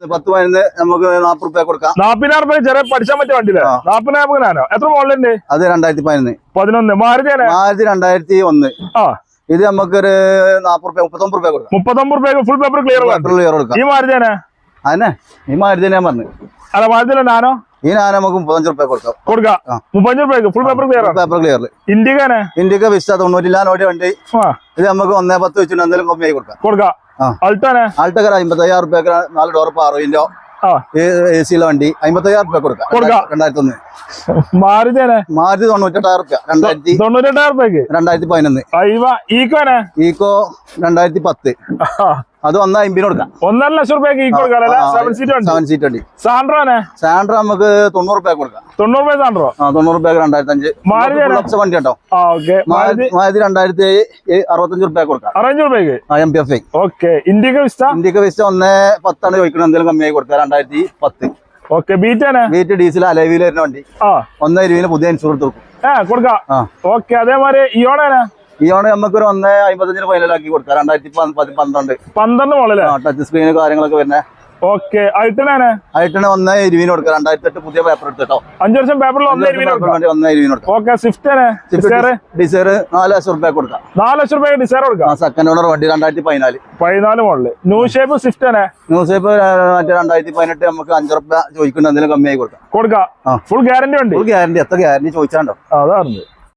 പത്ത് പതിനൊന്ന് നമുക്ക് നാപ്പത് റുപ്യ കൊടുക്കാം. നാപ്പതിനായിരം രൂപ ചെറിയ പഠിച്ചാൽ പറ്റിയ വണ്ടിയില്ല. നാപ്പതിനായിരം എത്ര മോഡലുണ്ട്? അത് രണ്ടായിരത്തി പതിനൊന്ന്. പതിനൊന്ന് ആയിരത്തി രണ്ടായിരത്തി ഒന്ന് ആ. ഇത് നമുക്കൊരു നാപ്പത് റുപ്യ മുപ്പത്തൊമ്പത് റുപ്യ കൊടുക്കാം മുപ്പത്തൊമ്പത് രൂപ ഫുൾ പേപ്പർ ക്ലിയർ ക്ലിയർ കൊടുക്കാം. ഈ മാരുതിയാണ്? അതന്നെ. ഈ മാരുതി ഞാൻ പറഞ്ഞു അല്ല മാരുതിയിലെ നാനോ? ഈ നാന നമുക്ക് മുപ്പത്തഞ്ച് റുപ്യ കൊടുക്കാം. കൊടുക്കാം. മുപ്പത്തഞ്ച് രൂപയ്ക്ക് full paper clear paper clear ഇന്ത്യക്കാണ്? Indica Vista തൊണ്ണൂറ്റില്ലാൻ ഓടി വണ്ടി. ഇത് നമുക്ക് ഒന്നേ പത്ത് വെച്ചിട്ട് എന്തെങ്കിലും കമ്മിയായി കൊടുക്കാം. കൊടുക്കാം. അൾട്ടാണ് ആൾട്ടക്കര അമ്പത്തയ്യായിരം റുപ്യക്ക് നാല് ഡോർ പാറുവിന്റെ ആ. എ സിയിലെ വണ്ടി. അമ്പത്തയ്യായിരം റുപ്യ കൊടുക്കാം. രണ്ടായിരത്തി ഒന്ന് മാരുതിയാണ് മാരുതി തൊണ്ണൂറ്റെട്ടായിരം റുപ്യ. രണ്ടായിരത്തി തൊണ്ണൂറ്റെട്ടായിരം രൂപയ്ക്ക് രണ്ടായിരത്തി പതിനൊന്ന്. അയ്യ ഈക്കോ രണ്ടായിരത്തി പത്ത്. അത് ഒന്നാ എമ്പിന് കൊടുക്കാം. ഒന്നര ലക്ഷം രൂപയ്ക്ക് ഈ കൊടുക്കാം സെവൻ സീറ്റ് വണ്ടി. സെവൻ സീറ്റ് വണ്ടി. സാൻഡ്രോനെ സാൻഡ്ര നമുക്ക് തൊണ്ണൂറ് റുപ്യ കൊടുക്കാം. തൊണ്ണൂറ് രൂപ സാൻഡ്രോ? ആ തൊണ്ണൂറ് റുപ്യ രണ്ടായിരത്തി അഞ്ച്? ഓപ്ഷൻ വണ്ടി ഓക്കെ മാരുതി മാരുതി രണ്ടായിരത്തി അറുപത്തഞ്ച് റുപ്യ കൊടുക്കാം. അറേഞ്ച് രൂപയ്ക്ക് M P F I. Okay Indica Vista Indica Vista ഒന്ന് പത്താണ് ചോദിക്കണം എന്തെങ്കിലും കമ്മിയായി കൊടുക്കാം രണ്ടായിരത്തി പത്ത്. ഓക്കെ ബീറ്റാണ് ബീറ്റ് ഡീസൽ അലവിയിൽ വരുന്ന വണ്ടി. ഒന്ന് ഇരുപതിന് പുതിയ ഇൻഷുറൻസ് കൊടുക്കും. ഏഹ് കൊടുക്കാം. ഓക്കെ അതേമാതിരി ഇയോണേനെ ഈ ഓണം നമുക്കൊരു ഒന്ന് അമ്പത്തഞ്ചിന് ഫൈനലാക്കി കൊടുക്കാം. രണ്ടായിരത്തി പന്ത്രണ്ട്. പന്ത്രണ്ട് മോളല്ലേ ടച്ച് സ്ക്രീന് കാര്യങ്ങളൊക്കെ വരുന്നത് ഓക്കെ അൾട്ടനാണ് ആയിട്ടാണ് ഒന്ന് ഇരുപതിന് കൊടുക്കാം. രണ്ടായിരത്തി എട്ട് പുതിയ പേപ്പർ എടുത്തിട്ടോ അഞ്ചു വർഷം പേപ്പറിൽ ഒന്ന് ഇരുപതിന് കൊടുക്കാം. ഓക്കെ ഡിസൈർ നാല് ലക്ഷം റുപ്യ കൊടുക്കാം. നാല് ലക്ഷം രൂപ ഡിസൈർ കൊടുക്കാം. സെക്കൻഡ് ഓണർ വണ്ടി രണ്ടായിരത്തി പതിനാല്. പതിനാല് model new shape Swift new shape മറ്റേ രണ്ടായിരത്തി പതിനെട്ട് നമുക്ക് അഞ്ചു റുപ്യ ചോദിക്കുന്ന എന്തെങ്കിലും കമ്മിയായി കൊടുക്കാം. കൊടുക്കാം. ഫുൾ ഗ്യാരണ്ടി ഉണ്ട്. ഗ്യാരണ്ടി എത്ര ഗ്യാരണ്ടി ചോദിച്ചാണ്ടോ അതാണ്